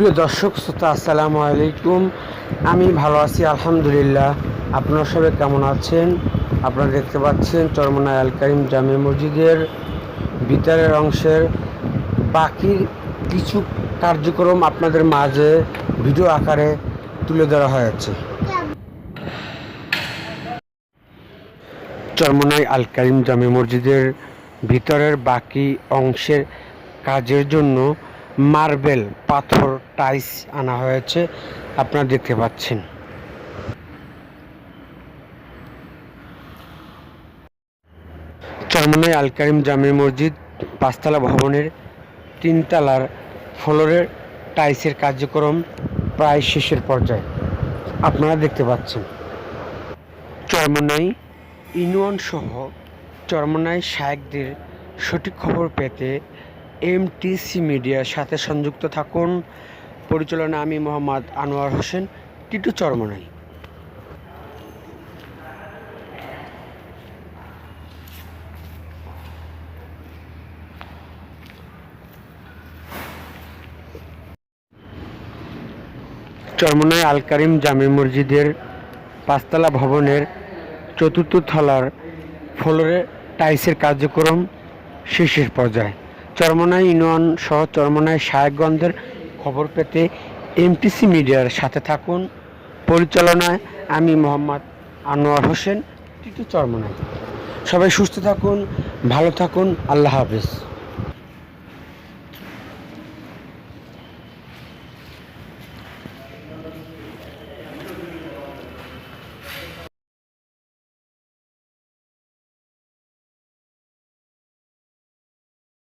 প্রিয় দর্শক, শ্রোতা, আসসালামু আলাইকুম। আমি ভালো আছি, আলহামদুলিল্লাহ। আপনারা সবাই কেমন আছেন? আপনারা দেখতে পাচ্ছেন চরমনা আল করিম জামে মসজিদের ভিতরের অংশের বাকি কিছু কার্যক্রম আপনাদের মাঝে ভিডিও আকারে তুলে ধরা হয়েছে। চরমনাই আল করিম জামে মসজিদের ভিতরের বাকি অংশের কাজের জন্য মার্বেল পাথর টাইস আনা হয়েছে, আপনারা দেখতে পাচ্ছেন। চরমনাই আল করিম জামে মসজিদ, পাঁচতলা ভবনের তিনতলার ফ্লোরের টাইসের কার্যক্রম প্রায় শেষের পর্যায়ে। আপনারা দেখতে পাচ্ছেন। চরমনাই ইউনিয়ন সহ চরমনাই শায়েকদের সঠিক খবর পেতে এমটিসি মিডিয়ার সাথে সংযুক্ত থাকুন। পরিচালনা আমি মোহাম্মদ আনোয়ার হোসেন, টিটু চরমনাই। চরমনাই আল কারিম জামে মসজিদের পাঁচতলা ভবনের চতুর্থ তলার ফ্লোরে টাইসের কার্যক্রম শেষের পর্যায়ে। চরমনাই ইউনিয়ন সহ চরমনাই শায়কগঞ্জের খবর পেতে এমটিসি মিডিয়ার সাথে থাকুন। পরিচালনায় আমি মোহাম্মদ আনোয়ার হোসেন, টিটু চরমনাই সবাই সুস্থ থাকুন, ভালো থাকুন, আল্লাহ হাফেজ।